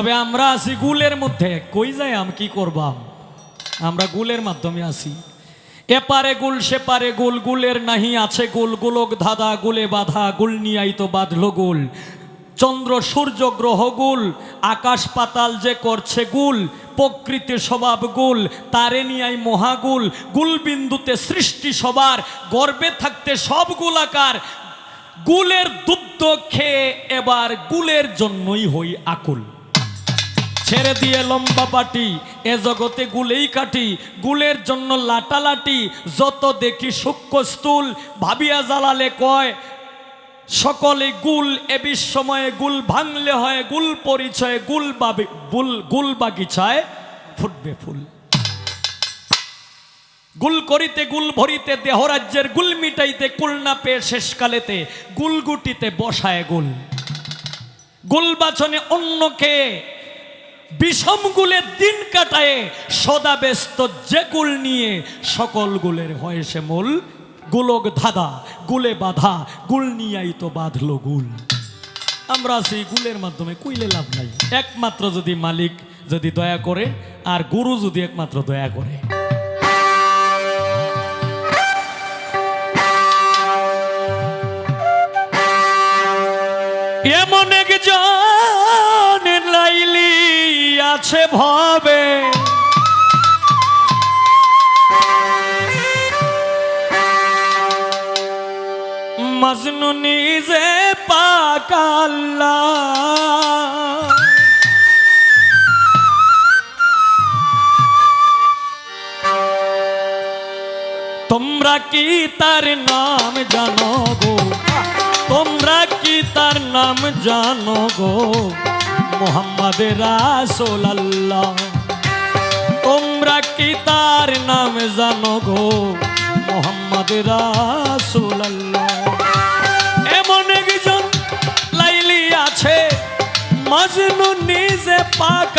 তবে আমরা আছি গুলের মধ্যে। কই যাই আমি, কি করবাম আমরা গুলের মাধ্যমে আছি। এপারে গুল, সেপারে গুল, গুলের নাহি আছে গুল, গুলক ধাঁধা, গুলে বাধা, গুল নিয়াই তো বাঁধলো গুল। চন্দ্র, সূর্য, গ্রহ গুল, আকাশ পাতাল যে করছে গুল, প্রকৃতি স্বভাব গুল, তারে নিয়াই মহাগুল গুল বিন্দুতে সৃষ্টি সবার, গর্বে থাকতে সব গুলাকার। গুলের দুগ্ধ খেয়ে এবার গুলের জন্যই হই আকুল। ছেড়ে দিয়ে লম্বা পাটি, এ জগতে গুলেই কাটি, গুলের জন্য লাটালাটি, যত দেখি সূক্ষ্ম স্থূল, ভাবিয়া জ্বালালে কয়, সকলে গুল, এ বিশ্বময়ে গুল ভাঙলে হয়, গুল পরিচয় গুল বাবি, বুল, গুল বাগিচায় ফুটবে ফুল। গুল করিতে গুল ভরিতে দেহরাজ্যের গুল মিটাইতে, কুল না পেয়ে শেষকালেতে গুলগুটিতে বসায় গুল। গুল বাছনে অন্যকে বিষম গুলের দিন কাটায়, সদা ব্যস্ত যে গুল নিয়ে সকল গুলের হয় সে মূল। গুলক ধাঁধা, গুলে বাধা, গুল নিয়াই তো বাঁধলো গুল। আমরা সেই গুলের মাধ্যমে কুইলে লাভ নাই। একমাত্র যদি মালিক যদি দয়া করে, আর গুরু যদি একমাত্র দয়া করে। এমন একজন আছে ভবে। মজনু নিজে পাকাল্লা তোমরা কি তার নাম জানো গো? তোমরা কি তার নাম জানো গো? মোহাম্মদ রাসোল আল্লাহ তোমরা কি তার নাম জানো গো মোহাম্মদ রাসোল আল্লাহ এমন একজন লাইলি আছে, মজনু নিজে পাক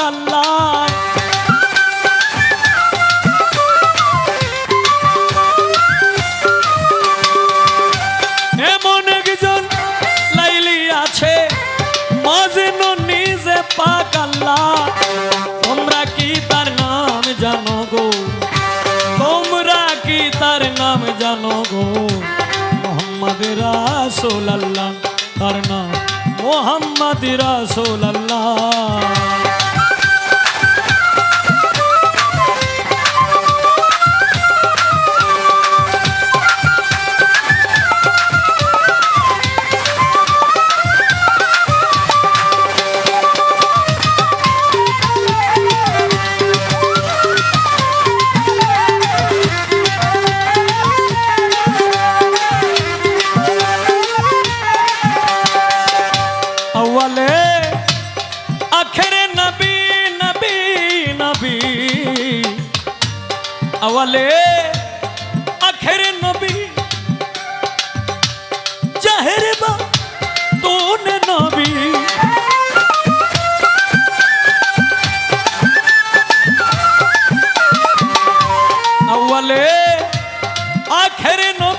আল্লাহ তোমরা কি তার নাম জানো গো? তোমরা কি তার নাম জানো গো? মোহাম্মদ রাসূল আল্লাহ তার নাম মোহাম্মদ রাসূল আল্লাহ হেরে নবী জাহেরে বা তোন নবী। আউয়ালে আখেরে নবী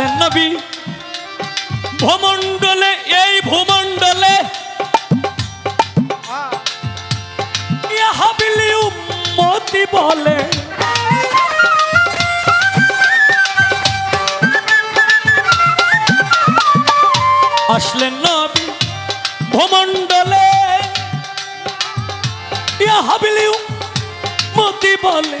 আসলেন নবী ভূমণ্ডলে এই ভূমণ্ডলে ইহাবিলি উম্মতি বলে। আসলেন নবী ভূমণ্ডলে হাবিলিও মতি বলে।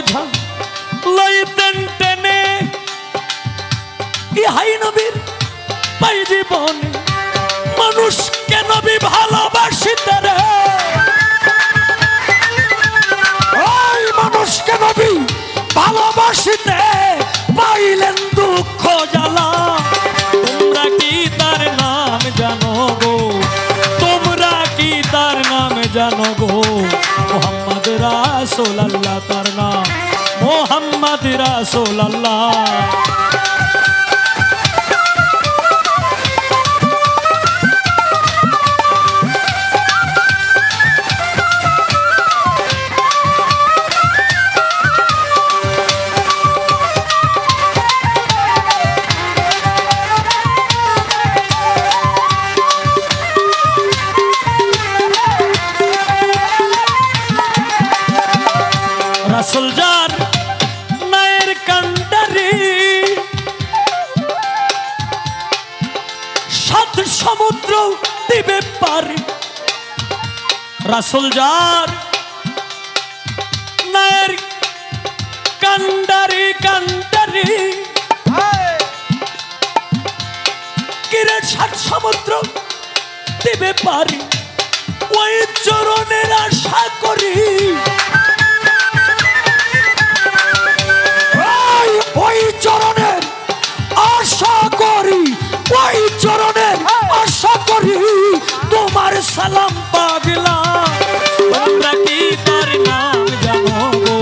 বোঝা লইতেন টেনে। ইহাই নবীর পাই জীবনে। মানুষকে নবী ভালোবাসিতে মোহাম্মদ রাসূল আল্লাহ তার নাম মোহাম্মদ রাসূল সমুদ্র দিবে পারি। রাসুল যার মায়ের কান্ডারি কান্ডারি। কিরে সাত সমুদ্র দিবে পারি। ওই চরণের আশা করি। ওই চরণের আশা করি। ওই তোমার সালাম পাগলা তোমরা কি তার নাম জানো গো?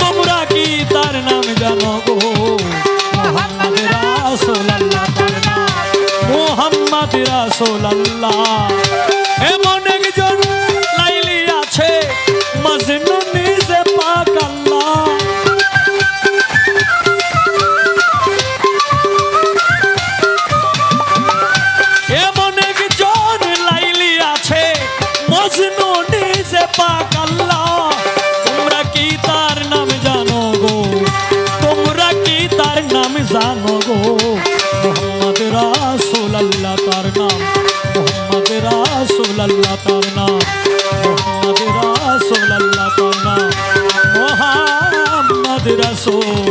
তোমরা কি তার নাম জানো গো? মোহাম্মদ রাসূলুল্লাহ তার নাম। মোহাম্মদ রাসূলুল্লাহ। মজনু নিজে পাক আল্লাহ তোমরা কি তার নাম জানো গো? তোমরা কি তার নাম জানো গো? মোহাম্মদ রাসূল আল্লাহ তার নাম। মোহাম্মদ রাসূল আল্লাহ তার নাম। মোহাম্মদ রাসূল আল্লাহ তার নাম। মোহাম্মদ রাসূল।